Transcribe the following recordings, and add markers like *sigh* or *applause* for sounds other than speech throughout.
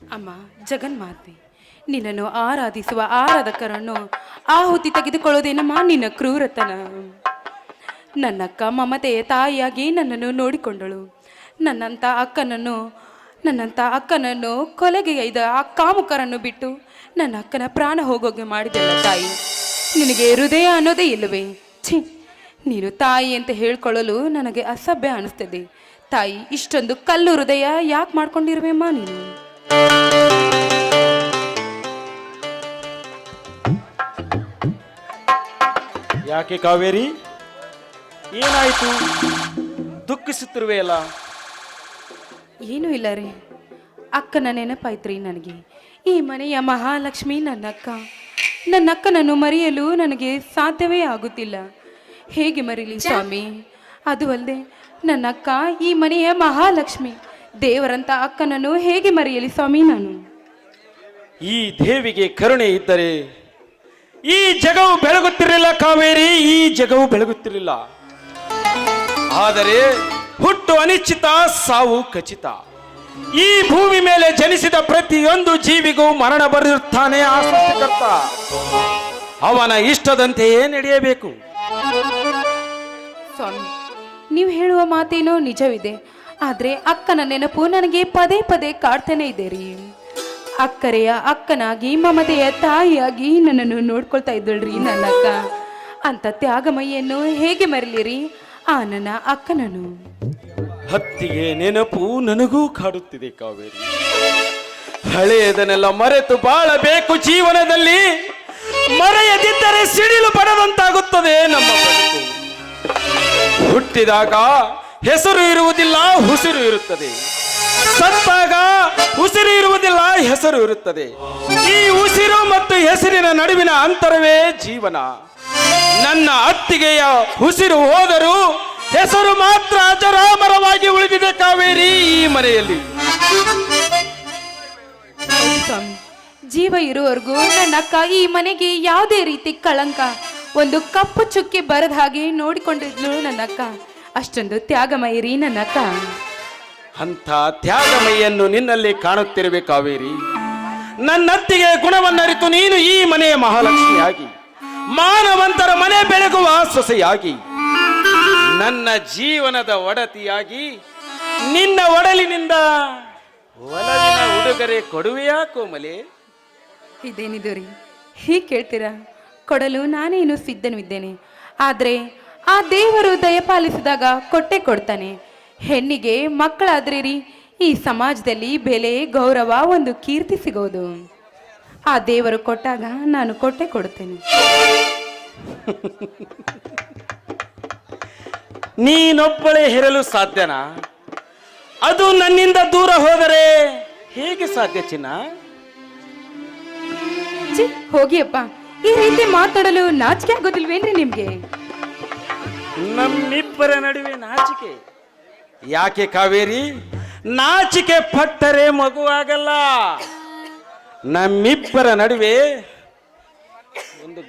ಅಮ್ಮ ಜಗನ್ಮಾತೆ ನಿನ್ನನ್ನು ಆರಾಧಿಸುವ ಆರಾಧಕರನ್ನು ಆಹುತಿ ತೆಗೆದುಕೊಳ್ಳೋದೇನಮ್ಮ? ನಿನ್ನ ಕ್ರೂರತನ. ನನ್ನಕ್ಕ ಮಮತೆಯ ತಾಯಿಯಾಗಿ ನನ್ನನ್ನು ನೋಡಿಕೊಂಡಳು. ನನ್ನಂಥ ಅಕ್ಕನನ್ನು ನನ್ನಂಥ ಅಕ್ಕನನ್ನು ಕೊಲೆಗೆ ಐದ ಆ ಕಾಮುಕರನ್ನು ಬಿಟ್ಟು ನನ್ನ ಅಕ್ಕನ ಪ್ರಾಣ ಹೋಗೋಗೆ ಮಾಡಿದೆಲ್ಲ ತಾಯಿ. ನಿನಗೆ ಹೃದಯ ಅನ್ನೋದೇ ಇಲ್ಲವೇ? ಛೀ, ನೀನು ತಾಯಿ ಅಂತ ಹೇಳ್ಕೊಳ್ಳಲು ನನಗೆ ಅಸಭ್ಯ ಅನಿಸ್ತದೆ. ತಾಯಿ, ಇಷ್ಟೊಂದು ಕಲ್ಲು ಹೃದಯ ಯಾಕೆ ಮಾಡ್ಕೊಂಡಿರುವೆಮ್ಮ ನೀನು? ಯಾಕೆ ಕಾವೇರಿ? ಏನಾಯಿತು? ದುಃಖಿಸುತ್ತಿರುವೆಯಲ್ಲ? ಏನೂ ಇಲ್ಲ ರೀ. ಅಕ್ಕನ ನೆನಪಾಯ್ತ್ರಿ ನನಗೆ. ಈ ಮನೆಯ ಮಹಾಲಕ್ಷ್ಮಿ ನನ್ನ ಅಕ್ಕ ನನ್ನ ಅಕ್ಕನನ್ನು ಮರೆಯಲು ನನಗೆ ಸಾಧ್ಯವೇ ಆಗುತ್ತಿಲ್ಲ. ಹೇಗೆ ಮರೀಲಿ ಸ್ವಾಮಿ? ಅದು ಅಲ್ಲದೆ ನನ್ನ ಅಕ್ಕ ಈ ಮನೆಯ ಮಹಾಲಕ್ಷ್ಮಿ. ದೇವರಂತ ಅಕ್ಕನನ್ನು ಹೇಗೆ ಮರೆಯಲಿ ಸ್ವಾಮಿ ನಾನು? ಈ ದೇವಿಗೆ ಕರುಣೆ ಇದ್ದರೆ ಈ ಜಗವು ಬೆಳಗುತ್ತಿರಲಿಲ್ಲ ಕಾವೇರಿ ಈ ಜಗವು ಬೆಳಗುತ್ತಿರಲಿಲ್ಲ. ಆದರೆ ಹುಟ್ಟು ಅನಿಶ್ಚಿತ ಸಾವು ಖಚಿತ. ಈ ಭೂಮಿ ಮೇಲೆ ಜನಿಸಿದ ಪ್ರತಿಯೊಂದು ಜೀವಿಗೂ ಮರಣ ಬರೆದಿರುತ್ತಾನೆ ಆ ಸೃಷ್ಟಿಕರ್ತ ಅವನ ಇಷ್ಟದಂತೆಯೇ ನಡೆಯಬೇಕು. ಸ್ವಾಮಿ ನೀವು ಹೇಳುವ ಮಾತೇನೋ ನಿಜವಿದೆ. ಆದರೆ ಅಕ್ಕನ ನೆನಪು ನನಗೆ ಪದೇ ಪದೇ ಕಾಡ್ತಾನೆ ಇದೆ ರೀ ಅಕ್ಕರೆಯ ಅಕ್ಕನಾಗಿ, ಮಮತೆಯ ತಾಯಿಯಾಗಿ ನನ್ನನ್ನು ನೋಡ್ಕೊಳ್ತಾ ಇದ್ದಳ್ರಿ ನನ್ನ ಅಕ್ಕ ಅಂತ ತ್ಯಾಗಮಯ್ಯನ್ನು ಹೇಗೆ ಮರಲಿರಿ? ಆ ನನ್ನ ಅಕ್ಕನನು ಹತ್ತಿಗೆ ನೆನಪು ನನಗೂ ಕಾಡುತ್ತಿದೆ ಕಾವೇರಿ. ಹಳೆಯದನ್ನೆಲ್ಲ ಮರೆತು ಬಾಳಬೇಕು ಜೀವನದಲ್ಲಿ. ಮರೆಯದಿದ್ದರೆ ಸಿಡಿಲು ಪಡೆದಂತಾಗುತ್ತದೆ ನಮ್ಮ ಹುಟ್ಟಿದಾಗ ಹೆಸರು ಇರುವುದಿಲ್ಲ, ಉಸಿರು ಇರುತ್ತದೆ. ಸತ್ತಾಗ ಉಸಿರು ಇರುವುದಿಲ್ಲ, ಹೆಸರು ಇರುತ್ತದೆ. ಈ ಉಸಿರು ಮತ್ತು ಹೆಸರಿನ ನಡುವಿನ ಅಂತರವೇ ಜೀವನ. ನನ್ನ ಅತ್ತಿಗೆಯ ಉಸಿರು ಹೋದರೂ ಹೆಸರು ಮಾತ್ರ ಅಜರಾಮರವಾಗಿ ಉಳಿದಿದೆ ಕಾವೇರಿ ಈ ಮನೆಯಲ್ಲಿ. ಜೀವ ಇರುವವರೆಗೂ ನನ್ನ ಅಕ್ಕ ಈ ಮನೆಗೆ ಯಾವುದೇ ರೀತಿ ಕಳಂಕ. ಒಂದು ಕಪ್ಪು ಚುಕ್ಕಿ ಬರದ ಹಾಗೆ ನೋಡಿಕೊಂಡಿದ್ಲು ನನ್ನ ಅಕ್ಕ ಅಷ್ಟೊಂದು ತ್ಯಾಗಮಯಿರಿ ನನ್ನ ಅಕ್ಕ ಅಂಥ ತ್ಯಾಗಮಯ್ಯನ್ನು ನಿನ್ನಲ್ಲಿ ಕಾಣುತ್ತಿರುವೆ ಕಾವೇರಿ. ನನ್ನತ್ತಿಗೆ ಗುಣವನ್ನರಿತು ನೀನು ಈ ಮನೆಯ ಮಹಾಲಕ್ಷ್ಮಿಯಾಗಿ. ಮಾನವಂತರ ಮನೆ ಬೆಳಗುವ ಸೊಸೆಯಾಗಿ. ನನ್ನ ಜೀವನದ ಒಡತಿಯಾಗಿ ನಿನ್ನ ಒಡಲಿನಿಂದ ಒಲವಿನ ಉಡುಗೊರೆ ಕೊಡುವೆಯಾ ಕೋಮಲೆ? ಇದೇನಿದು ರೀ? ಹೀಗೆ ಕೇಳ್ತೀರಾ? ಕೊಡಲು ನಾನೇನು ಸಿದ್ಧನು ಇದ್ದೇನೆ ಆದರೆ ಆ ದೇವರು ದಯಪಾಲಿಸಿದಾಗ ಕೊಟ್ಟೆ ಕೊಡ್ತಾನೆ. ಹೆಣ್ಣಿಗೆ ಮಕ್ಕಳಾದ್ರಿ ರೀ ಈ ಸಮಾಜದಲ್ಲಿ ಬೆಲೆ ಗೌರವ ಒಂದು ಕೀರ್ತಿ ಸಿಗೋದು. ಆ ದೇವರು ಕೊಟ್ಟಾಗ ನಾನು ಕೊಟ್ಟೆ ಕೊಡ್ತೇನೆ. *laughs* ನೀನೊಬ್ಬಳೆ ಹೇರಲು ಸಾಧ್ಯನಾ? ಅದು ನನ್ನಿಂದ ದೂರ ಹೋದರೆ ಹೇಗೆ ಸಾಧ್ಯ ಚಿನ್ನ? ಹೋಗಿಯಪ್ಪ ಈ ರೀತಿ ಮಾತಾಡಲು ನಾಚಿಕೆ ಆಗೋದಿಲ್ವೇನ್ರಿ ನಿಮ್ಗೆ? ನಮ್ಮಿಬ್ಬರ ನಡುವೆ ನಾಚಿಕೆ. ಯಾಕೆ ಕಾವೇರಿ? ನಾಚಿಕೆ ಪಟ್ಟರೆ ಮಗುವಾಗಲ್ಲ ನಮ್ಮಿಬ್ಬರ ನಡುವೆ ಒಂದು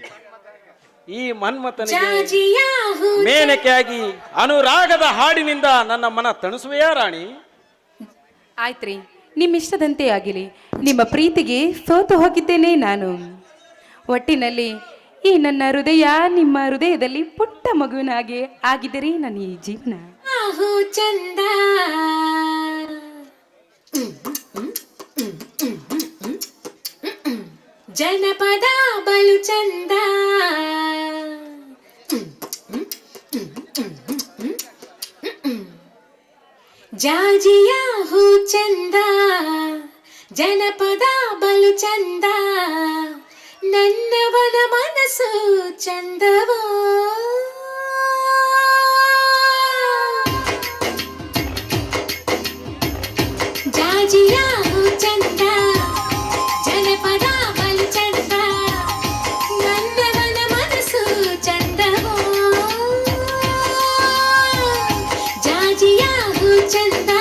ಈ ಮನ್ಮಥನಿಗೆ ಮೇನಕೆಯಾಗಿ ಅನುರಾಗದ ಹಾಡಿನಿಂದ ನನ್ನ ಮನ ತಣಿಸುವೆಯಾ ರಾಣಿ? ಆಯ್ತ್ರಿ ನಿಮ್ಮಿಷ್ಟದಂತೆ ಆಗಿಲಿ. ನಿಮ್ಮ ಪ್ರೀತಿಗೆ ಸೋತು ಹೋಗಿದ್ದೇನೆ ನಾನು. ಒಟ್ಟಿನಲ್ಲಿ ಈ ನನ್ನ ಹೃದಯ ನಿಮ್ಮ ಹೃದಯದಲ್ಲಿ ಪುಟ್ಟ ಮಗುವಿನಾಗೆ ಹಾಗೆ ಆಗಿದ್ದೀರಿ ನನ್ನ ಈ ಜೀವನ. ಆಹು, ಚಂದ. ಜನಪದ ಬಲು ಚಂದ. ಜಾಜಿಯ ಹೂ ಚಂದ. ಜನಪದ ಬಲು ಚಂದ. ನನ್ನವನ ಮನಸ್ಸು ಚಂದವೋ ಜಾಜಿಯ ಹೂ ಚಂದ ಜನಪದ ಬಲು ಚಂದ ನನ್ನವನ ಮನಸ್ಸು ಚಂದವೋ ಜಾಜಿಯ ಹೂ ಚಂದ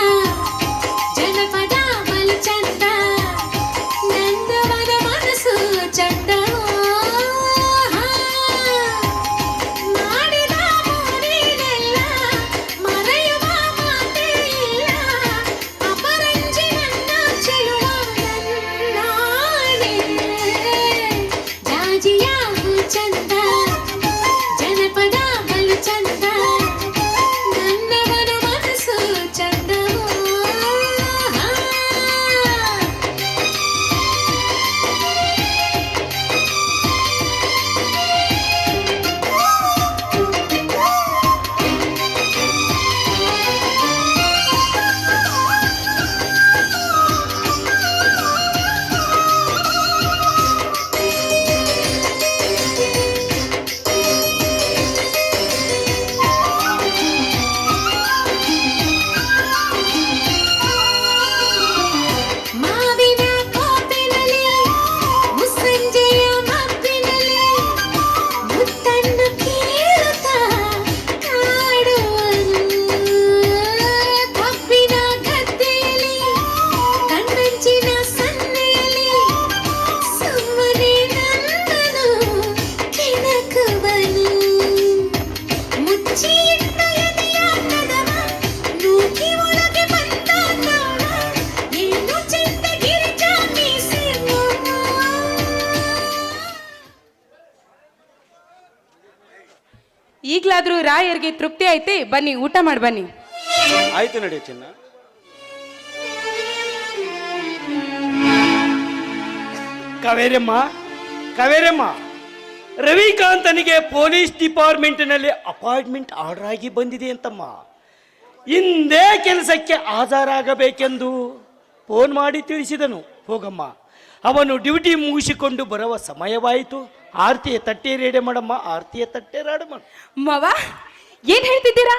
ಈಗಲಾದ್ರೂ ರಾಯರಿಗೆ ತೃಪ್ತಿ ಐತಿ ಬನ್ನಿ ಊಟ ಮಾಡಿ ಬನ್ನಿ. ಆಯ್ತು ನಡಿ ಚಿನ್ನ. ಕಾವೇರಮ್ಮ ಕಾವೇರಮ್ಮ ರವಿಕಾಂತನಿಗೆ ಪೊಲೀಸ್ ಡಿಪಾರ್ಟ್ಮೆಂಟ್ನಲ್ಲಿ ಅಪಾಯಿಂಟ್ಮೆಂಟ್ ಆರ್ಡರ್ ಆಗಿ ಬಂದಿದೆ ಅಂತಮ್ಮ. ಇಂದೇ ಕೆಲಸಕ್ಕೆ ಹಾಜರಾಗಬೇಕೆಂದು ಫೋನ್ ಮಾಡಿ ತಿಳಿಸಿದನು. ಹೋಗಮ್ಮ ಅವನು ಡ್ಯೂಟಿ ಮುಗಿಸಿಕೊಂಡು ಬರುವ ಸಮಯವಾಯಿತು. ಆರತಿಯ ತಟ್ಟೆ ರೆಡಿ ಮಾಡಮ್ಮ ಆರ್ತಿಯ ತಟ್ಟೆ ರೆಡಿ ಮಾಡು. ಮವ ಏನ್ ಹೇಳ್ತಿದ್ದೀರಾ?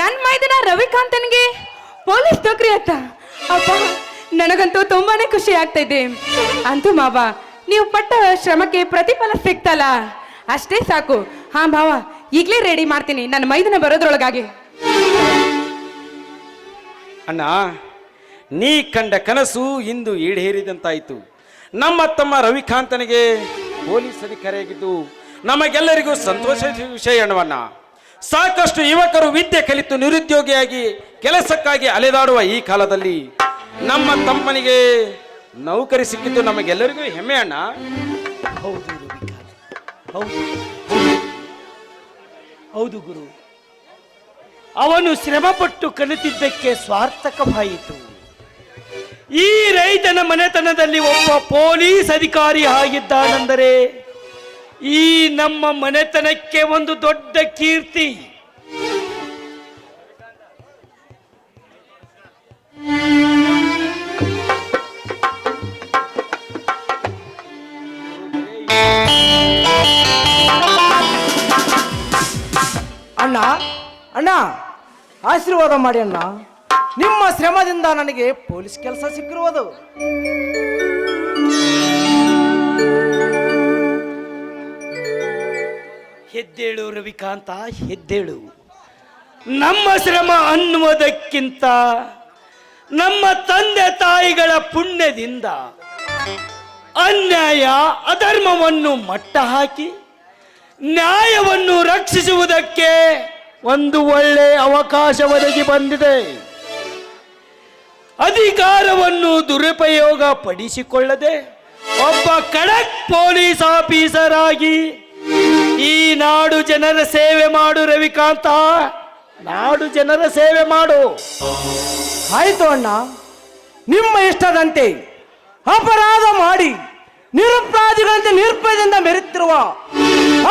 ನನ್ನ ಮೈದನ ರವಿಕಾಂತನ್ಗೆ ಪೊಲೀಸ್ ನೌಕರಿ ಅತ್ತ ಅಪ್ಪ ನನಗಂತೂ ತುಂಬಾನೇ ಖುಷಿ ಆಗ್ತಾ ಇದೆ. ಅಂತೂ ಮಾವ ನೀವು ಪಟ್ಟ ಶ್ರಮಕ್ಕೆ ಪ್ರತಿಫಲ ಸಿಗ್ತಲ್ಲ? ಅಷ್ಟೇ ಸಾಕು. ಹಾ ಮಾವ ಈಗಲೇ ರೆಡಿ ಮಾಡ್ತೀನಿ. ನನ್ನ ಮೈದನ ಬರೋದ್ರೊಳಗಾಗಿ. ಅಣ್ಣ ನೀ ಕಂಡ ಕನಸು ಇಂದು ಈಡೇರಿದಂತಾಯಿತು. ನಮ್ಮ ತಮ್ಮ ರವಿಕಾಂತನಿಗೆ ಪೊಲೀಸ್ ಅಧಿಕಾರಿಯಾಗಿದ್ದು ನಮಗೆಲ್ಲರಿಗೂ ಸಂತೋಷ ವಿಷಯ ಅಣ್ಣವನ್ನ ಸಾಕಷ್ಟು ಯುವಕರು ವಿದ್ಯೆ ಕಲಿತು ನಿರುದ್ಯೋಗಿಯಾಗಿ ಕೆಲಸಕ್ಕಾಗಿ ಅಲೆದಾಡುವ ಈ ಕಾಲದಲ್ಲಿ ನಮ್ಮ ತಮ್ಮನಿಗೆ ನೌಕರಿ ಸಿಕ್ಕಿದ್ದು ನಮಗೆಲ್ಲರಿಗೂ ಹೆಮ್ಮೆ ಅಣ್ಣ. ಹೌದು ಹೌದು. ಹೌದು ಗುರು. ಅವನು ಶ್ರಮಪಟ್ಟು ಕಲಿತಿದ್ದಕ್ಕೆ ಸ್ವಾರ್ಥಕವಾಯಿತು. ಈ ರೈತನ ಮನೆತನದಲ್ಲಿ ಒಬ್ಬ ಪೊಲೀಸ್ ಅಧಿಕಾರಿ ಆಗಿದ್ದಾನೆಂದರೆ ಈ ನಮ್ಮ ಮನೆತನಕ್ಕೆ ಒಂದು ದೊಡ್ಡ ಕೀರ್ತಿ. ಅಣ್ಣ ಅಣ್ಣ, ಆಶೀರ್ವಾದ ಮಾಡಿ ಅಣ್ಣ. ನಿಮ್ಮ ಶ್ರಮದಿಂದ ನನಗೆ ಪೊಲೀಸ್ ಕೆಲಸ ಸಿಕ್ಕಿರುವುದು. ಹೆದ್ದೇಳು ರವಿಕಾಂತ, ಹೆದ್ದೇಳು. ನಮ್ಮ ಶ್ರಮ ಅನ್ನುವುದಕ್ಕಿಂತ ನಮ್ಮ ತಂದೆ ತಾಯಿಗಳ ಪುಣ್ಯದಿಂದ ಅನ್ಯಾಯ, ಅಧರ್ಮವನ್ನು ಮಟ್ಟ ಹಾಕಿ ನ್ಯಾಯವನ್ನು ರಕ್ಷಿಸುವುದಕ್ಕೆ ಒಂದು ಒಳ್ಳೆ ಅವಕಾಶ ಒದಗಿ ಬಂದಿದೆ. ಅಧಿಕಾರವನ್ನು ದುರುಪಯೋಗ ಪಡಿಸಿಕೊಳ್ಳದೆ ಒಬ್ಬ ಕಡಕ್ ಪೊಲೀಸ್ ಆಫೀಸರ್ ಆಗಿ ಈ ನಾಡು ಜನರ ಸೇವೆ ಮಾಡು ರವಿಕಾಂತ, ನಾಡು ಜನರ ಸೇವೆ ಮಾಡು. ಆಯಿತು ಅಣ್ಣ, ನಿಮ್ಮ ಇಷ್ಟದಂತೆ ಅಪರಾಧ ಮಾಡಿ ನಿರುಪರಾಧಿಗಳಂತೆ ನಿರ್ಭಯದಿಂದ ಮೆರೆತಿರುವ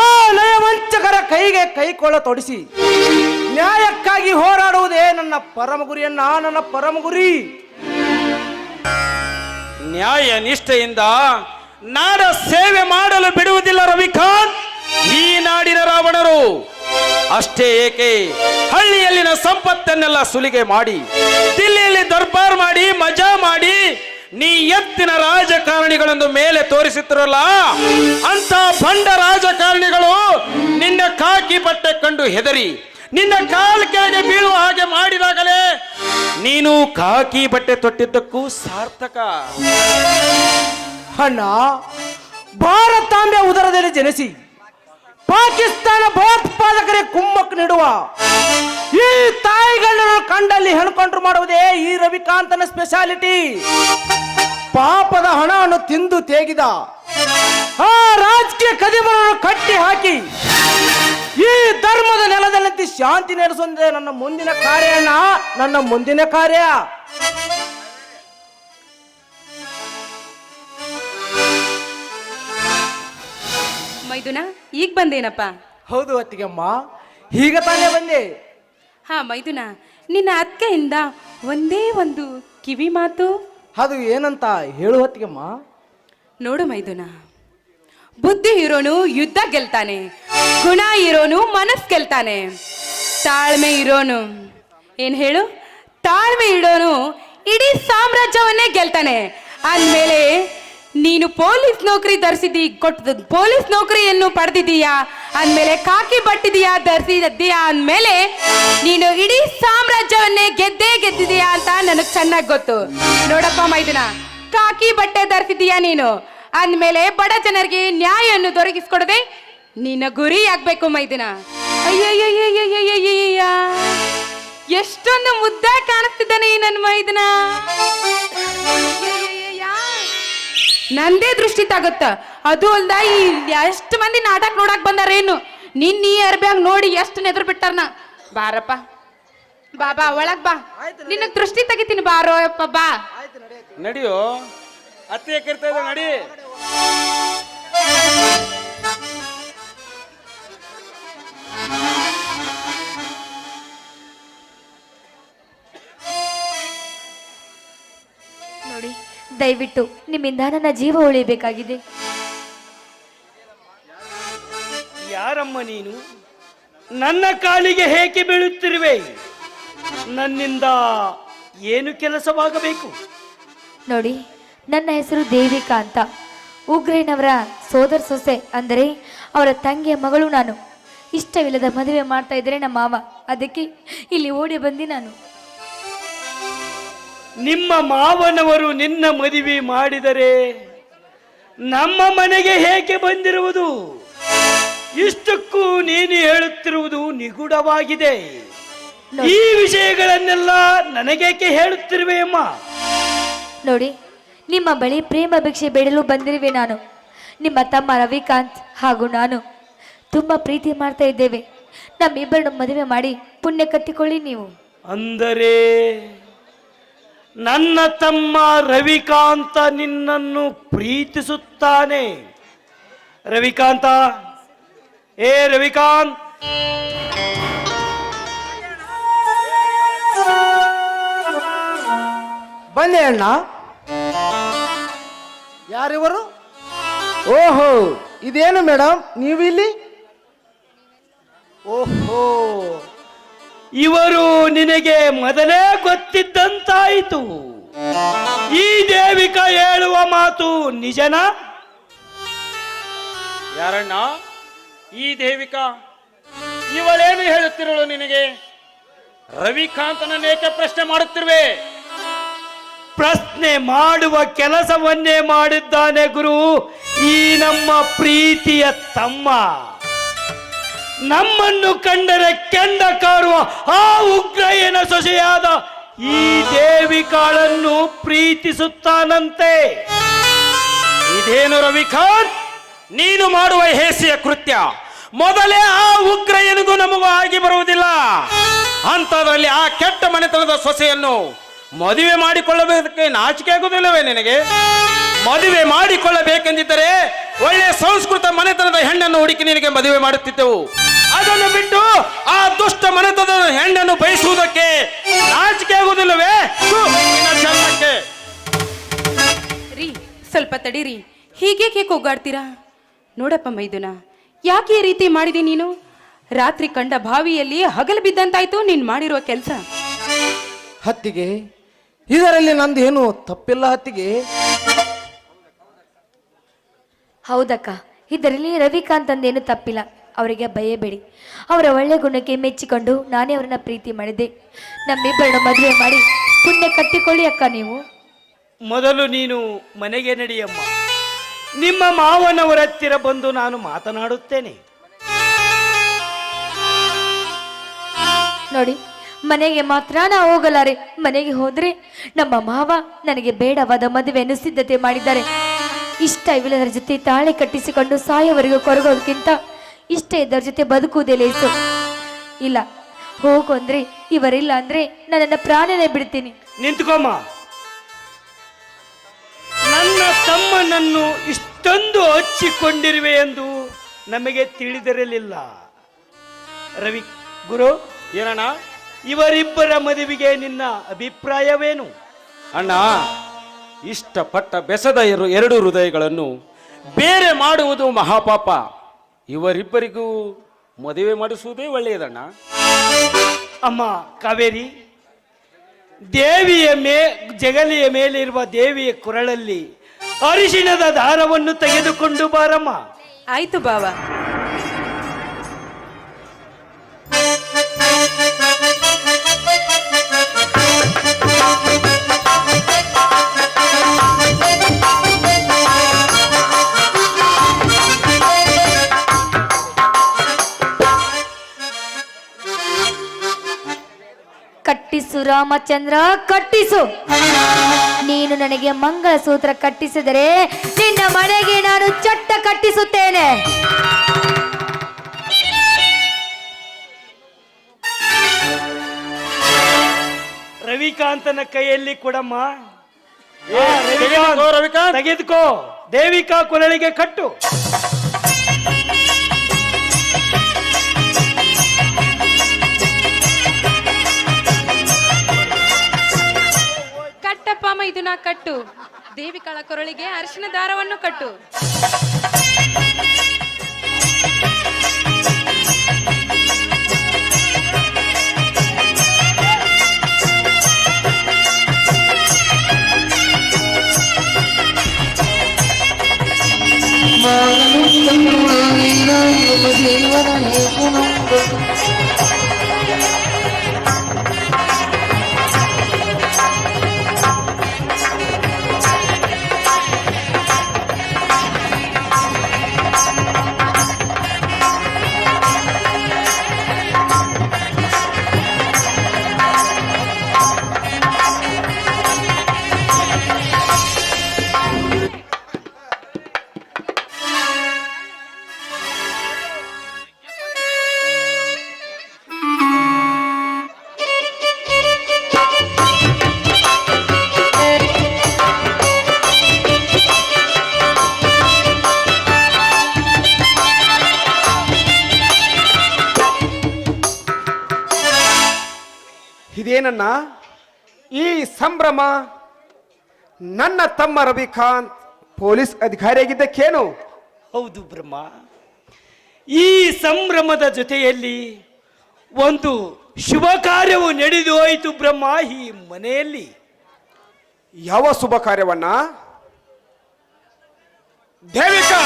ಆ ನಯವಂಚಕರ ಕೈಗೆ ಕೈಕೊಳ್ಳ ತೊಡಿಸಿ. ನ್ಯಾಯಕ್ಕಾಗಿ ಹೋರಾಡುವುದೇ ನನ್ನ ಪರಮ ಗುರಿಯನ್ನ ನನ್ನ ಪರಮ ಗುರಿ ನ್ಯಾಯ ನಿಷ್ಠೆಯಿಂದ ನಾಡ ಸೇವೆ ಮಾಡಲು ಬಿಡುವುದಿಲ್ಲ ರವಿಕಾಂತ್ ಈ ನಾಡಿನ ರಾವಣರು ಅಷ್ಟೇ ಏಕೆ ಹಳ್ಳಿಯಲ್ಲಿನ ಸಂಪತ್ತನ್ನೆಲ್ಲ ಸುಲಿಗೆ ಮಾಡಿ, ದಿಲ್ಲಿಯಲ್ಲಿ ದರ್ಬಾರ್ ಮಾಡಿ, ಮಜಾ ಮಾಡಿ, ನೀ ಎತ್ತಿನ ರಾಜಕಾರಣಿಗಳನ್ನು ಮೇಲೆ ತೋರಿಸುತ್ತಿರಲ್ಲ ಅಂತ ಬಂಡ ರಾಜಕಾರಣಿಗಳು ನಿನ್ನ ಕಾಕಿ ಬಟ್ಟೆ ಕಂಡು ಹೆದರಿ ನಿನ್ನ ಕಾಲ್ ಕೆಳಗೆ ಬೀಳುವ ಹಾಗೆ ಮಾಡಿದಾಗಲೇ ನೀನು ಕಾಕಿ ಬಟ್ಟೆ ತೊಟ್ಟಿದ್ದಕ್ಕೂ ಸಾರ್ಥಕ. ಅಣ್ಣ, ಭಾರತಾಂಬೆ ಉದರದಲ್ಲಿ ಜನಿಸಿ ಪಾಕಿಸ್ತಾನ ಭಯೋತ್ಪಾದಕರೇ ಕುಮ್ಮಕ್ಕು ನೀಡುವ ಈ ತಾಯಿಗಳನ್ನು ಕಂಡಲ್ಲಿ ಹೆಣ್ಕೊಂಡ್ರು ಮಾಡುವುದೇ ಈ ರವಿಕಾಂತನ ಸ್ಪೆಷಾಲಿಟಿ ಪಾಪದ ಹಣವನ್ನು ತಿಂದು ತೇಗಿದ ಆ ರಾಜಕೀಯ ಕದಿಮರನ್ನು ಕಟ್ಟಿ ಹಾಕಿ ಈ ಧರ್ಮದ ನೆಲದಲ್ಲಿ ಶಾಂತಿ ನಡೆಸುವಂತೆ ನನ್ನ ಮುಂದಿನ ಕಾರ್ಯ ನನ್ನ ಮುಂದಿನ ಕಾರ್ಯ. ಮೈದುನ ಈಗ ಬಂದೇನಪ್ಪ? ಹೌದು ಅತ್ತಿಗೆಮ್ಮ ಈಗ ತಾನೇ ಬಂದೆ. ಹಾ ಮೈದುನ ನಿನ್ನ ಅತ್ತೆಯಿಂದ ಒಂದೇ ಒಂದು ಕಿವಿ ಮಾತು. ಅದು ಏನಂತ ಹೇಳು ಹೊತ್ತಿಗೆಮ್ಮ. ನೋಡು ಮೈದುನ. ಬುದ್ಧಿ ಇರೋನು ಯುದ್ಧ ಗೆಲ್ತಾನೆ, ಗುಣ ಇರೋನು ಮನಸ್ಸು ಗೆಲ್ತಾನೆ. ತಾಳ್ಮೆ ಇರೋನು, ಏನು ಹೇಳು? ತಾಳ್ಮೆ ಇಡೋನು ಇಡೀ ಸಾಮ್ರಾಜ್ಯವನ್ನೇ ಗೆಲ್ತಾನೆ. ಅಂದ್ಮೇಲೆ ನೀನು ಪೊಲೀಸ್ ನೌಕರಿ ಧರಿಸಿದಿ ಕೊಟ್ಟ ಪೊಲೀಸ್ ನೌಕರಿಯನ್ನು ಪಡೆದಿದೀಯಾ ಅಂದಮೇಲೆ ಕಾಕಿ ಬಟ್ಟಿದೀಯಾ ಧರಿಸಿದ್ದೀಯಾ ಅಂದಮೇಲೆ ನೀನು ಇಡೀ ಸಾಮ್ರಾಜ್ಯವನ್ನೇ ಗೆದ್ದೇ ಗೆದ್ದಿದೀಯಾ ಅಂತ ನನಗೆ ಚೆನ್ನಾಗಿ ಗೊತ್ತು. ನೋಡಪ್ಪ ಮೈದನ, ಕಾಕಿ ಬಟ್ಟೆ ಧರಿಸಿದೀಯಾ ನೀನು? ಅಂದಮೇಲೆ ಬಡ ಜನರಿಗೆ ನ್ಯಾಯವನ್ನು ದೊರಕಿಸ್ಕೊಡದೆ ನಿನ್ನ ಗುರಿ ಆಗ್ಬೇಕು ಮೈದಿನ. ಅಯ್ಯಯ್ಯಯ್ಯಯ್ಯಯ್ಯಯ್ಯ ಎಷ್ಟೊಂದು ಮುದ್ದ ಕಾಣಿಸ್ತಿದ್ದಾನೆ ನನ್ನ ಮೈದನ. ನಂದೇ ದೃಷ್ಟಿ ತಗುತ್ತ ಅದು ಅಲ್ದ ಈ ಎಷ್ಟು ಮಂದಿ ನಾಟಕ ನೋಡಕ್ ಬಂದಾರೇನು? ನಿನ್ನ ಈ ಅರ್ಬ್ಯಾಂಗ್ ನೋಡಿ ಎಷ್ಟು ನೆದ್ರ ಬಿಟ್ಟಾರ್ನ? ಬಾರಪ್ಪ. ಬಾ ಬಾ ಒಳಗ್ ಬಾ. ನಿನ್ನ ದೃಷ್ಟಿ ತೆಗಿತೀನಿ ಬಾರೋ ಅಪ್ಪ ಬಾ. ನಡಿಯೋ? ಅತ್ತೆ ಕರಿತಾ ನಡಿ. ನೋಡಿ. ದಯವಿಟ್ಟು ನಿಮ್ಮಿಂದ ನನ್ನ ಜೀವ ಉಳಿಯಬೇಕಾಗಿದೆ. ಯಾರಮ್ಮ ನೀನು? ನನ್ನ ಕಾಲಿಗೆ ಹೇಗೆ ಬೀಳುತ್ತಿರುವೆ? ನನ್ನಿಂದ ಏನು ಕೆಲಸವಾಗಬೇಕು? ನೋಡಿ ನನ್ನ ಹೆಸರು ದೇವಿಕಾ ಅಂತ. ಉಗ್ರೇನವರ ಸೋದರ ಸೊಸೆ ಅಂದರೆ ಅವರ ತಂಗಿಯ ಮಗಳು ನಾನು. ಇಷ್ಟವಿಲ್ಲದ ಮದುವೆ ಮಾಡ್ತಾ ಇದ್ರೆ ನಮ್ಮ ಮಾವ. ಅದಕ್ಕೆ ಇಲ್ಲಿ ಓಡಿ ಬಂದಿ ನಾನು. ನಿಮ್ಮ ಮಾವನವರು ನಿನ್ನ ಮದುವೆ ಮಾಡಿದರೆ ನಮ್ಮ ಮನೆಗೆ ಹೇಗೆ ಬಂದಿರುವುದು? ಇಷ್ಟಕ್ಕೂ ನೀನು ಹೇಳುತ್ತಿರುವುದು ನಿಗೂಢವಾಗಿದೆ. ಈ ವಿಷಯಗಳನ್ನೆಲ್ಲ ನನಗೇಕೆ ಹೇಳುತ್ತಿರುವೆ ಅಮ್ಮ? ನೋಡಿ ನಿಮ್ಮ ಬಳಿ ಪ್ರೇಮ ಭಿಕ್ಷೆ ಬೇಡಲು ಬಂದಿರುವೆ ನಾನು. ನಿಮ್ಮ ತಮ್ಮ ರವಿಕಾಂತ್ ಹಾಗೂ ನಾನು ತುಂಬ ಪ್ರೀತಿ ಮಾಡ್ತಾ ಇದ್ದೇವೆ. ನಮ್ಮಿಬ್ಬರನ್ನು ಮದುವೆ ಮಾಡಿ ಪುಣ್ಯ ಕಟ್ಟಿಕೊಳ್ಳಿ ನೀವು. ಅಂದರೆ? ನನ್ನ ತಮ್ಮ ರವಿಕಾಂತ ನಿನ್ನನ್ನು ಪ್ರೀತಿಸುತ್ತಾನೆ. ರವಿಕಾಂತ, ಏ ರವಿಕಾಂತ್. ಬಂದೆ ಅಣ್ಣ. ಯಾರಿವರು? ಓಹೋ, ಇದೇನು ಮೇಡಮ್ ನೀವು ಇಲ್ಲಿ ಓಹೋ. ಇವರು ನಿನಗೆ ಮೊದಲೇ ಗೊತ್ತಿದ್ದಂತಾಯಿತು. ಈ ದೇವಿಕ ಹೇಳುವ ಮಾತು ನಿಜನ? ಯಾರಣ್ಣ ಈ ದೇವಿಕಾ ಇವಳೇನು ಹೇಳುತ್ತಿರಳು ನಿನಗೆ? ರವಿಕಾಂತನನ್ನೇಕೆ ಪ್ರಶ್ನೆ ಮಾಡುತ್ತಿರುವೆ. ಪ್ರಶ್ನೆ ಮಾಡುವ ಕೆಲಸವನ್ನೇ ಮಾಡಿದ್ದಾನೆ ಗುರು ಈ ನಮ್ಮ ಪ್ರೀತಿಯ ತಮ್ಮ. ನಮ್ಮನ್ನು ಕಂಡರೆ ಕೆಂಡ ಕಾರುವ ಆ ಉಗ್ರಯ್ಯನ ಸೊಸೆಯಾದ ಈ ದೇವಿಕಾಳನ್ನು ಪ್ರೀತಿಸುತ್ತಾನಂತೆ. ಇದೇನು ರವಿಕಾಂತ್? ನೀನು ಮಾಡುವ ಹೇಸಿಯ ಕೃತ್ಯ. ಮೊದಲೇ ಆ ಉಗ್ರಯನಿಗೂ ನಮಗೂ ಆಗಿ ಬರುವುದಿಲ್ಲ. ಅಂಥದ್ರಲ್ಲಿ ಆ ಕೆಟ್ಟ ಮನೆತನದ ಸೊಸೆಯನ್ನು ಮದುವೆ ಮಾಡಿಕೊಳ್ಳಬೇಕೆ ನಾಚಿಕೆ ಆಗುವುದಿಲ್ಲವೇ ನಿನಗೆ? ಮದುವೆ ಮಾಡಿಕೊಳ್ಳಬೇಕೆಂದಿದ್ದರೆ ಒಳ್ಳೆಯ ಸಂಸ್ಕೃತ ಮನೆತನದ ಹೆಣ್ಣನ್ನು ಹುಡುಕಿ ನಿನಗೆ ಮದುವೆ ಮಾಡುತ್ತಿದ್ದೆವು. ಅದನ್ನು ಬಿಟ್ಟು ಆ ದುಷ್ಟ ಮನೆತದ ಹೆಣ್ಣನ್ನು ಬಯಸುವುದಕ್ಕೆ ನಾಚಿಕೆ ಆಗುವುದಿಲ್ಲವೇ. ರೀ ಸ್ವಲ್ಪ ತಡೀರಿ. ಹೀಗೇಕೆ ಕೂಗಾಡ್ತೀರಾ? ನೋಡಪ್ಪ ಮೈದುನ ಯಾಕೆ ಈ ರೀತಿ ಮಾಡಿದಿ ನೀನು? ರಾತ್ರಿ ಕಂಡ ಬಾವಿಯಲ್ಲಿ ಹಗಲು ಬಿದ್ದಂತಾಯ್ತು ನೀನ್ ಮಾಡಿರುವ ಕೆಲಸ. ಹತ್ತಿಗೆ ಇದರಲ್ಲಿ ನಂದು ಏನು ತಪ್ಪಿಲ್ಲ ಹತ್ತಿಗೆ? ಹೌದಕ್ಕ ಇದರಲ್ಲಿ ರವಿಕಾಂತ್ ಅಂದೇನು ತಪ್ಪಿಲ್ಲ. ಅವರಿಗೆ ಭಯಬೇಡಿ ಅವರ ಒಳ್ಳೆ ಗುಣಕ್ಕೆ ಮೆಚ್ಚಿಕೊಂಡು ನಾನೇ ಅವರನ್ನ ಪ್ರೀತಿ ಮಾಡಿದೆ. ನಮ್ಮಿಬ್ಬರನ್ನು ಮದುವೆ ಮಾಡಿ ಪುಣ್ಯ ಕಟ್ಟಿಕೊಳ್ಳಿ ಅಕ್ಕ ನೀವು. ಮೊದಲು ನೀನು ಮನೆಗೆ ನಡೆಯಮ್ಮ ನಿಮ್ಮ ಮಾವನವರ ಹತ್ತಿರ ಬಂದು ನಾನು ಮಾತನಾಡುತ್ತೇನೆ. ನೋಡಿ ಮನೆಗೆ ಮಾತ್ರ ನಾ ಹೋಗಲಾರೆ. ಮನೆಗೆ ಹೋದ್ರೆ ನಮ್ಮ ಮಾವ ನನಗೆ ಬೇಡವಾದ ಮದುವೆಯನ್ನು ಸಿದ್ಧತೆ ಮಾಡಿದ್ದಾರೆ. ಇಷ್ಟ ಇವಿಲ್ಲದರ ಜೊತೆ ತಾಳೆ ಕಟ್ಟಿಸಿಕೊಂಡು ಸಾಯೋವರೆಗೂ ಕೊರಗೋದಕ್ಕಿಂತ ಇಷ್ಟ ಇದ್ದವ್ರ ಜೊತೆ ಬದುಕುವುದೇ ಲೇಸು ಇಲ್ಲ ಹೋಗು ಅಂದ್ರೆ ಇವರಿಲ್ಲ ಅಂದ್ರೆ ನನ್ನ ಪ್ರಾಣನೇ ಬಿಡ್ತೀನಿ. ನಿಂತ್ಕೊಮ್ಮ. ನನ್ನ ತಮ್ಮನನ್ನು ಇಷ್ಟೊಂದು ಹಚ್ಚಿಕೊಂಡಿರುವೆ ಎಂದು ನಮಗೆ ತಿಳಿದಿರಲಿಲ್ಲ. ರವಿ ಗುರು ಏನಣ್ಣ? ಇವರಿಬ್ಬರ ಮದುವೆಗೆ ನಿನ್ನ ಅಭಿಪ್ರಾಯವೇನು? ಅಣ್ಣ ಇಷ್ಟಪಟ್ಟ ಬೆಸದ ಎರಡು ಹೃದಯಗಳನ್ನು ಬೇರೆ ಮಾಡುವುದು ಮಹಾಪಾಪ. ಇವರಿಬ್ಬರಿಗೂ ಮದುವೆ ಮಾಡಿಸುವುದೇ ಒಳ್ಳೆಯದಣ್ಣ. ಅಮ್ಮ ಕಾವೇರಿ ದೇವಿಯ ಮೇ ಜಗಲಿಯ ಮೇಲಿರುವ ದೇವಿಯ ಕುರಳಲ್ಲಿ ಅರಿಶಿಣದ ದಾರವನ್ನು ತೆಗೆದುಕೊಂಡು ಬಾರಮ್ಮ. ಆಯ್ತು ಬಾವ. ರಾಮಚಂದ್ರ ಕಟ್ಟಿಸು. ನೀನು ನನಗೆ ಮಂಗಳ ಸೂತ್ರ ಕಟ್ಟಿಸಿದರೆ ನಿನ್ನ ಮನೆಗೆ ನಾನು ಚಟ್ಟ ಕಟ್ಟಿಸುತ್ತೇನೆ. ರವಿಕಾಂತನ ಕೈಯಲ್ಲಿ ಕೊಡಮ್ಮ. ಏ, ರವಿಕಾಂತ್. ತೆಗೆದುಕೋ. ದೇವಿಕಾ ಕೊರಳಿಗೆ ಕಟ್ಟು. ಮೈದುನ ಕಟ್ಟು. ದೇವಿಕಾಳ ಕೊರಳಿಗೆ ಅರಿಶಿನ ದಾರವನ್ನು ಕಟ್ಟು. ಇದೇನನ್ನ ಈ ಸಂಭ್ರಮ ನನ್ನ ತಮ್ಮ ರವಿಕಾಂತ್ ಪೊಲೀಸ್ ಅಧಿಕಾರಿಯಾಗಿದ್ದಕ್ಕೇನು? ಹೌದು ಬ್ರಹ್ಮ. ಈ ಸಂಭ್ರಮದ ಜೊತೆಯಲ್ಲಿ ಒಂದು ಶುಭ ಕಾರ್ಯವು ನಡೆದು ಹೋಯಿತು ಬ್ರಹ್ಮ ಈ ಮನೆಯಲ್ಲಿ. ಯಾವ ಶುಭ ಕಾರ್ಯವನ್ನ? ದೇವಿಕಾ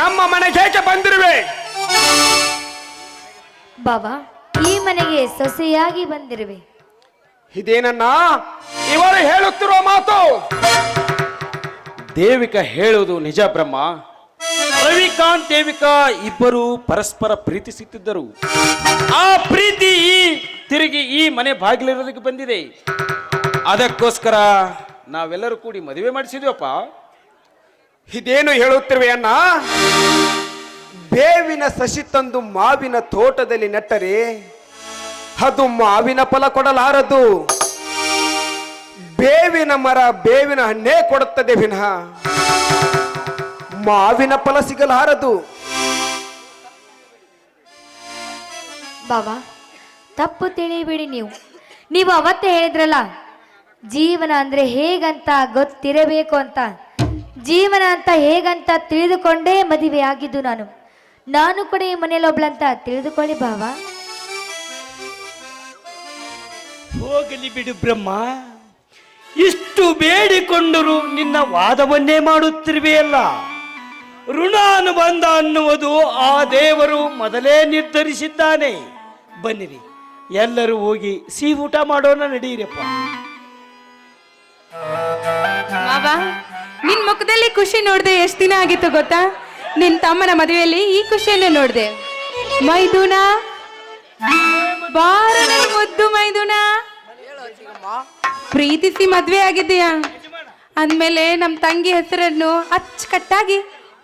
ನಮ್ಮ ಮನೆಗೆ ಹೇಗೆ ಬಂದಿರುವೆ? ಬಾಬಾ ಮನೆಗೆ ಸೊಸೆಯಾಗಿ ಬಂದಿರುವೆ. ಇದೇನನ್ನ ಇವರು ಹೇಳುತ್ತಿರುವ ಮಾತು? ದೇವಿಕ ಹೇಳುವುದು ನಿಜ ಬ್ರಹ್ಮ. ರವಿಕಾಂತ್ ದೇವಿಕಾ ಇಬ್ಬರು ಪರಸ್ಪರ ಪ್ರೀತಿಸುತ್ತಿದ್ದರು. ಆ ಪ್ರೀತಿ ಈ ತಿರುಗಿ ಈ ಮನೆ ಬಾಗಿಲಿರೋದಕ್ಕೆ ಬಂದಿದೆ. ಅದಕ್ಕೋಸ್ಕರ ನಾವೆಲ್ಲರೂ ಕೂಡಿ ಮದುವೆ ಮಾಡಿಸಿದ್ವಪ್ಪ. ಇದೇನು ಹೇಳುತ್ತಿರುವೆ ಅನ್ನ ಬೇವಿನ ಸಸಿ ತಂದು ಮಾವಿನ ತೋಟದಲ್ಲಿ ನೆಟ್ಟರೆ ಅದು ಮಾವಿನ ಫಲ ಕೊಡಲಾರದು. ಬೇವಿನ ಮರ ಬೇವಿನ ಹಣ್ಣೇ ಕೊಡುತ್ತದೆ ವಿನಃ. ಮಾವಿನ ಫಲ ಸಿಗಲಾರದು. ಬಾಬಾ, ತಪ್ಪು ತಿಳಿಬಿಡಿ ನೀವು. ನೀವು ಅವತ್ತೇ ಹೇಳಿದ್ರಲ್ಲ, ಜೀವನ ಅಂದ್ರೆ ಹೇಗಂತ ಗೊತ್ತಿರಬೇಕು ಅಂತ. ಜೀವನ ಅಂತ ಹೇಗಂತ ತಿಳಿದುಕೊಂಡೇ ಮದುವೆ ಆಗಿದ್ದು ನಾನು. ನಾನು ಕೂಡ ಈ ಮನೆಯಲ್ಲಿ ಒಬ್ಳಂತ. ತಿಳಿದುಕೊಳ್ಳಿ ಬಾಬಾ. ಹೋಗಲಿ ಬಿಡು ಬ್ರಹ್ಮ. ಇಷ್ಟು ಬೇಡಿಕೊಂಡರು ನಿನ್ನ ವಾದವನ್ನೇ ಮಾಡುತ್ತಿರುವೆಯಲ್ಲ. ಋಣಾನುಬಂಧ ಅನ್ನುವುದು ಆ ದೇವರು ಮೊದಲೇ ನಿರ್ಧರಿಸಿದ್ದಾನೆ. ಬನ್ನಿರಿ, ಎಲ್ಲರೂ ಹೋಗಿ ಸಿಹಿ ಊಟ ಮಾಡೋಣ ನಡೀರಪ್ಪ. ನಿನ್ ಮುಖದಲ್ಲಿ ಖುಷಿ ನೋಡಿದೆ ಎಷ್ಟು ದಿನ ಆಗಿತ್ತು ಗೊತ್ತಾ? ನಿನ್ ತಮ್ಮನ ಮದುವೆಯಲ್ಲಿ ಈ ಖುಷಿಯನ್ನು ನೋಡಿದೆ. ಮೈದುನ. ಬಾರ ನನ್ ಮುದ್ದು ಮೈದುನ. ಪ್ರೀತಿಸಿ ಮದ್ವೆ ಆಗಿದ್ದೀಯಾ? ಅಂದ್ಮೇಲೆ ನಮ್ ತಂಗಿ ಹೆಸರನ್ನು ಅಚ್ಚುಕಟ್ಟಾಗಿ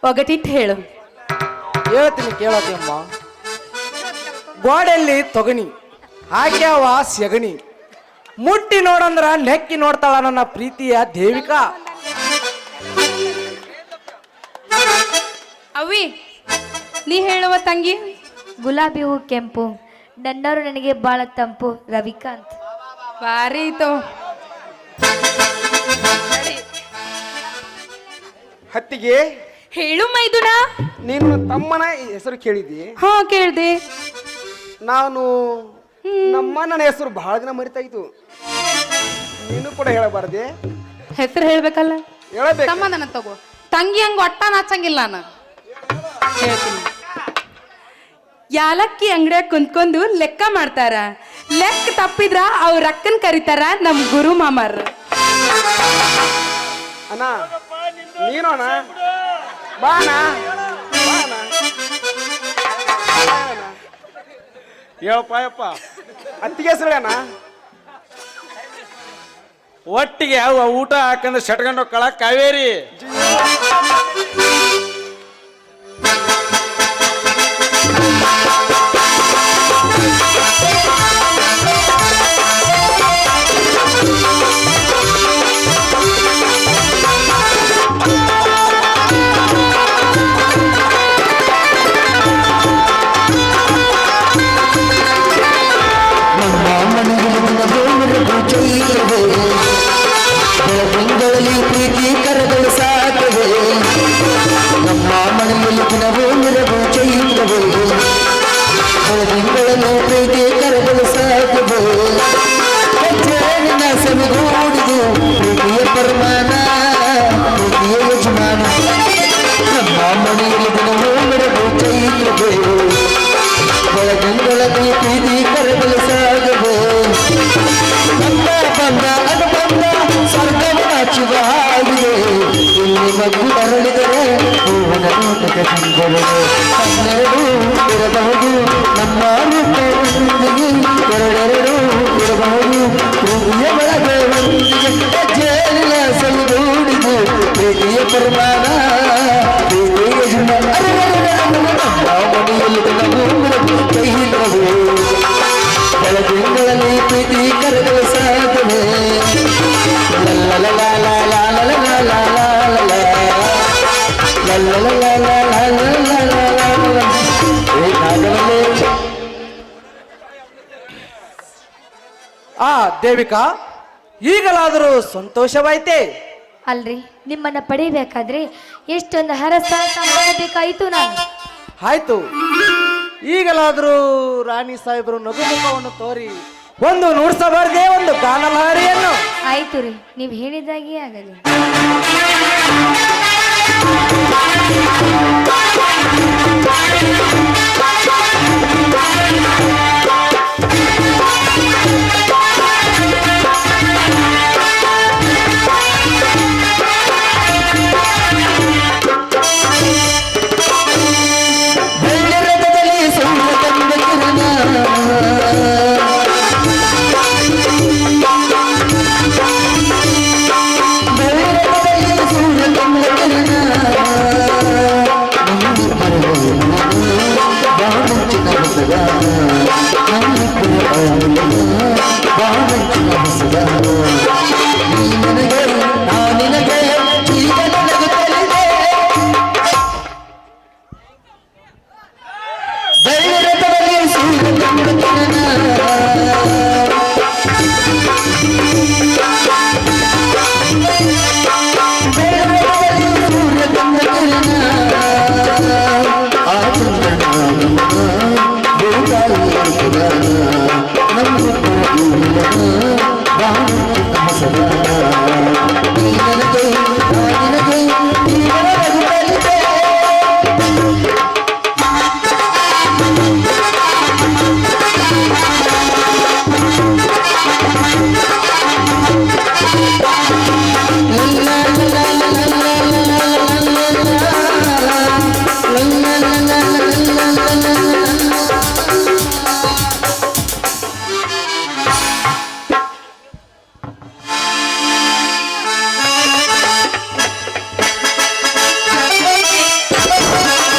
ಒಗಟಿಟ್ಟು ಹೇಳು. ಹೇಳ್ತೀನಿ ಕೇಳತ್ತಮ್ಮ ಗೋಡೆಯಲ್ಲಿ ತೊಗಣಿ ಹಾಕ್ಯಾವ ಸೆಗಣಿ. ಮುಟ್ಟಿ ನೋಡಂದ್ರ ನೆಕ್ಕಿ ನೋಡ್ತಾಳ ನನ್ನ ಪ್ರೀತಿಯ ದೇವಿಕಾ. ಅವಿ ನೀ ಹೇಳುವ ತಂಗಿ? ಗುಲಾಬಿ ಹೂ ಕೆಂಪು. ನನ್ನವರು ನನಗೆ ಬಾಳ ತಂಪು ರವಿಕಾಂತ್. ಬಾರಿ ತೋ ಹತ್ತಿಗೆ? ಹೇಳು ಮೈದುನ. ನಿನ್ನ ತಮ್ಮನ ಹೆಸರು ಕೇಳಿದಿ? ಹಾ ಕೇಳಿದೆ. ನಾನು ನಮ್ಮ ನನ್ನ ಹೆಸರು ಬಹಳ ದಿನ ಮರಿತಾ ಇತ್ತು ನೀನು ಕೂಡ ಹೇಳಬಾರ್ದೆ? ಹೆಸರು ಹೇಳ್ಬೇಕಲ್ಲ? ಹೇಳಬೇಕು. ಸಮಾಧಾನ ತಗೋ. ತಂಗಿ ಹಂಗ ಒಟ್ಟ ನಾಚಂಗಿಲ್ಲ ನಾನು. ಹೇಳ್ತೀನಿ. ಯಾಲಕ್ಕಿ ಅಂಗಡಿಯಾಗ ಕುಂತ್ಕೊಂಡು ಲೆಕ್ಕ ಮಾಡ್ತಾರ. ಲೆಕ್ಕ ತಪ್ಪಿದ್ರ ಅವ್ರ ಅಕ್ಕನ್ ಕರೀತಾರ ನಮ್ ಗುರು ಮಾಮರ್. ಅಣ್ಣ ನೀನು ಅಣ್ಣ? ಬಾ ಅಣ್ಣ. ಬಾ ಅಣ್ಣ. ಹೇಳಪ್ಪ ಯಪ್ಪ ಅತ್ತಿಗೆ ಒಟ್ಟಿಗೆ ಯಾವ ಊಟ ಹಾಕಂದ್ರೆ ಶಟ್ಕೊಂಡು ಕಳ ಕಾವೇರಿ. Bye. ಬಗ್ಗು ಅರಳಿದರೆ. ಹೂವನ ನೋಟಕ್ಕೆ ಸುಂದರರು ಹನ್ನೆರಡು ಇರಬಹುದು, ನಮ್ಮ ರೂಪ ಒಂದಿಗೆ ಎರಡೆರಡು ಇರಬಹುದು ಪ್ರೀತಿಯ ಬಳಗೆ ಒಂದಿಗೆ ಜೇಲಿನ ಸಲುಗೂಡಿದು ಪ್ರೀತಿಯ ಪರಿಮಾಣ, ಪ್ರೀತಿಯ ಮನೆಯಲ್ಲಿ ನಾವು ಕೈ ಪ್ರೀತಿ ಕರೆದು ಸಾಧನೆ ಆ ದೇವಿಕಾ ಈಗಲಾದರೂ ಸಂತೋಷವಾಯ್ತೆ? ಅಲ್ರಿ ನಿಮ್ಮನ್ನ ಪಡೆಯಬೇಕಾದ್ರೆ ಎಷ್ಟೊಂದು ಹರಸ ಮಾಡಬೇಕಾಯಿತು ನಾನು ಆಯ್ತು. ಈಗಲಾದರೂ ರಾಣಿ ಸಾಹೇಬರು ನಗುಮುಖವನ್ನು ತೋರಿ ಒಂದು ನುಡ್ಸಬಾರ್ದೆ ಒಂದು ಗಾನಲಹರಿಯನ್ನು ಆಯ್ತು ರೀ ನೀವು ಹೇಳಿದಾಗೆ ಆಗಲಿ ಿ.